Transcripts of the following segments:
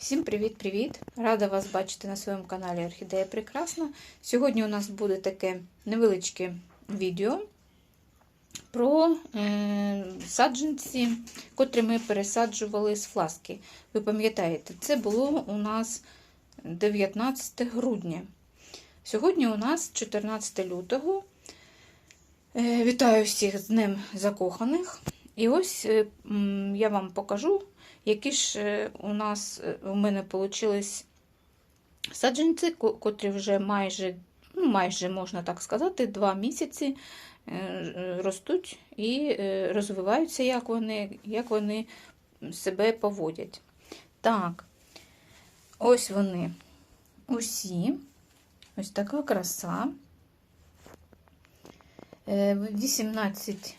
Всім привіт-привіт! Рада вас бачити на своєму каналі Орхідея Прекрасна. Сьогодні у нас буде таке невеличке відео про е, саджанці, котрі ми пересаджували з фласки. Ви пам'ятаєте, це було у нас 19 грудня. Сьогодні у нас 14 лютого. Е, вітаю всіх з Днем Закоханих. І ось е, я вам покажу, які ж е, у нас е, у мене вийшли саджанці, котрі вже майже, ну, майже можна так сказати, два місяці е, ростуть і розвиваються, як вони, як вони себе поводять. Так, ось вони усі. Ось така краса. Е, 18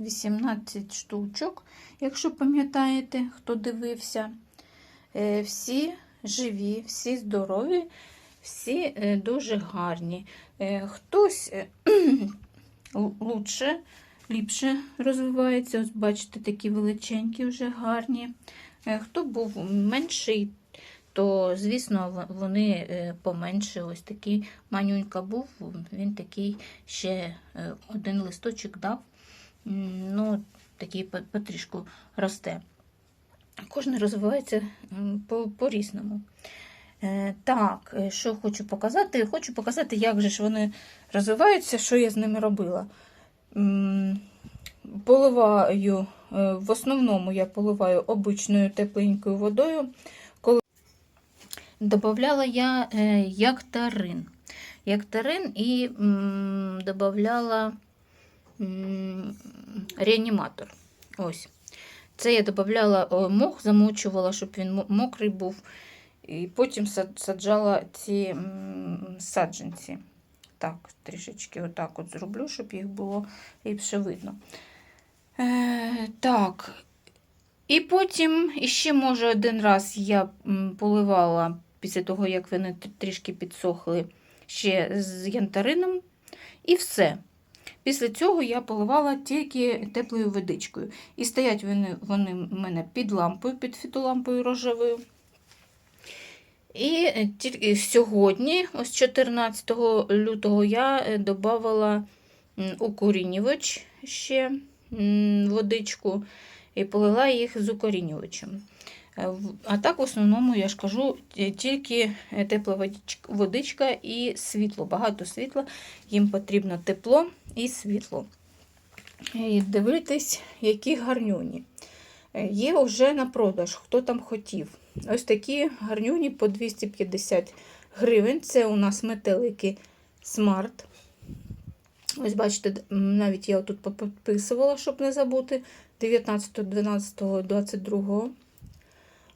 18 штучок, якщо пам'ятаєте, хто дивився. Е, Всі живі, всі здорові, всі е, дуже гарні. Е, Хтось лучше, ліпше розвивається. Ось бачите, такі величенькі вже гарні. Хто був менший, то, звісно, вони поменше. Ось такий манюнька був, він такий ще один листочок дав. Ну, такий потрішку росте. Кожен розвивається по- по-різному. Е, Так, е, що хочу показати? Хочу показати, як же ж вони розвиваються, що я з ними робила. Поливаю, е, в основному я поливаю обичною тепленькою водою. Коли Добавляла я яктарин. Яктарин і м, реаніматор. Ось. Це я додавала мох, замочувала, щоб він мокрий був. І потім саджала ці саджанці. Так, трішечки отак от зроблю, щоб їх було ліпше видно. Е, так. І потім іще, може, один раз я поливала після того, як вони трішки підсохли ще з янтарином. І все. Після цього я поливала тільки теплою водичкою. І стоять вони, вони в мене під лампою, під фітолампою рожевою. І е, тільки сьогодні, ось 14 лютого, я е, додавала укорінювач ще водичку і полила їх з укорінювачем. Е, А так, в основному, я ж кажу, тільки е, тепла водичка- і світло. Багато світла, їм потрібно тепло і світло. І дивитись, які гарнюні. Е, Є вже на продаж, хто там хотів. Ось такі гарнюні по 250 гривень. Це у нас метелики Smart. Ось бачите, навіть я тут пописувала, щоб не забути. 19, 12, 22.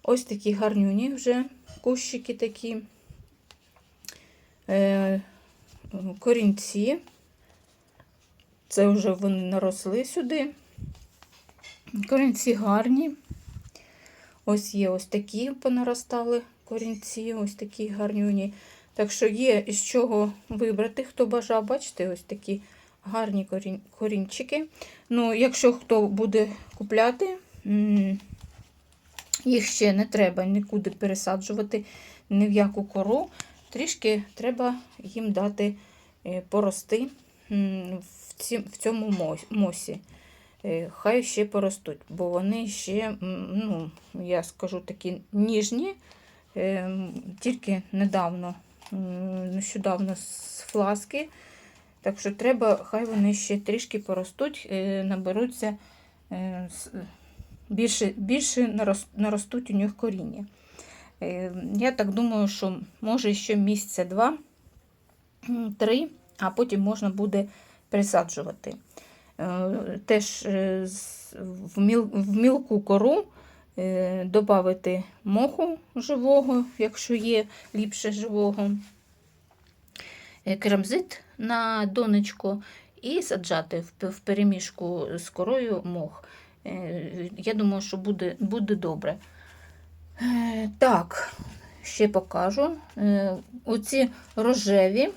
Ось такі гарнюні вже кущики такі. Е, корінці. Це вже вони наросли сюди. Корінці гарні. Ось є ось такі понаростали корінці, ось такі гарнюні. Так що є із чого вибрати, хто бажав. Бачите, ось такі гарні корінчики. Ну, якщо хто буде купляти, їх ще не треба нікуди пересаджувати, ні в яку кору. Трішки треба їм дати е, порости в, цьому мосі. Е, Хай ще поростуть, бо вони ще, ну, я скажу такі ніжні, Е, тільки недавно, нещодавно з фласки. Так що треба, хай вони ще трішки поростуть, наберуться, більше, більше наростуть у них коріння. Е, Я так думаю, що може ще місяця два, три, а потім можна буде присаджувати. Е, Теж е, в, міл, в мілку кору додати моху живого, якщо є ліпше живого, керамзит на донечко і саджати в, п- в перемішку з корою мох. Е, Я думаю, що буде, буде добре. Е, Так, ще покажу. Е, Оці рожеві,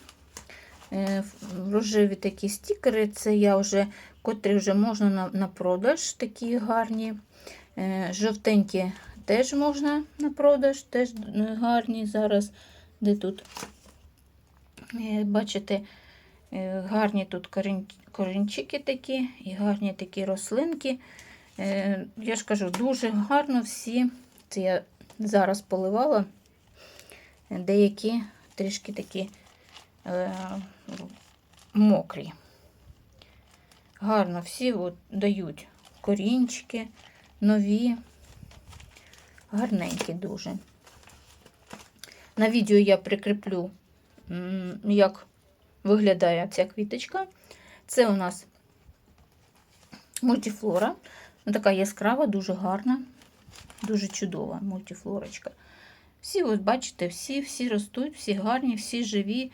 рожеві такі стікери, це я вже, котрі вже можна на, на продаж, такі гарні. Жовтенькі теж можна на продаж, теж гарні зараз. Де тут? Бачите, гарні тут корінчики такі і гарні такі рослинки. Е, Я ж кажу, дуже гарно всі. Це я зараз поливала. Деякі трішки такі е, мокрі. Гарно всі от дають корінчики, нові, гарненькі дуже. На відео я прикріплю, як виглядає ця квіточка. Це у нас мультифлора. Ну, така яскрава, дуже гарна, дуже чудова мультифлорочка. Всі, от бачите, всі, всі ростуть, всі гарні, всі живі.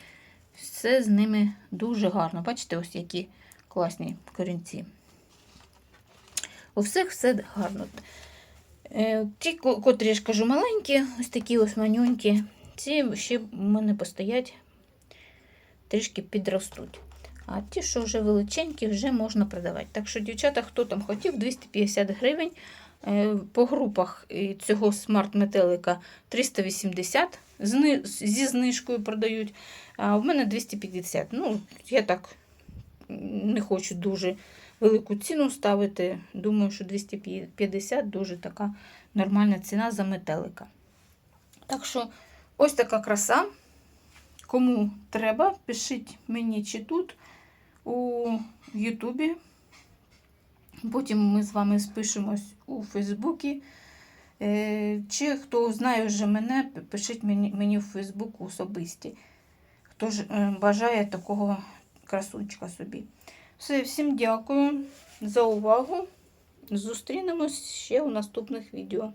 Все з ними дуже гарно. Бачите, ось які класні корінці. У всіх все гарно. Е, Ті, котрі я ж кажу, маленькі, ось такі ось манюнькі, ці ще в мене постоять, трішки підростуть. А ті, що вже величенькі, вже можна продавати. Так що, дівчата, хто там хотів, 250 гривень. Е, По групах е, цього смарт-метелика 380 зі знижкою продають, а в мене 250. Ну, я так не хочу дуже велику ціну ставити. Думаю, що 250 дуже така нормальна ціна за метелика. Так що, ось така краса. Кому треба, пишіть мені чи тут у Ютубі. Потім ми з вами спишемось у Фейсбуці. Е, Чи хто знає вже мене, пишіть мені, мені в Фейсбук особисті. Хто ж е, бажає такого красунчика собі. Все, всім дякую за увагу. Зустрінемось ще у наступних відео.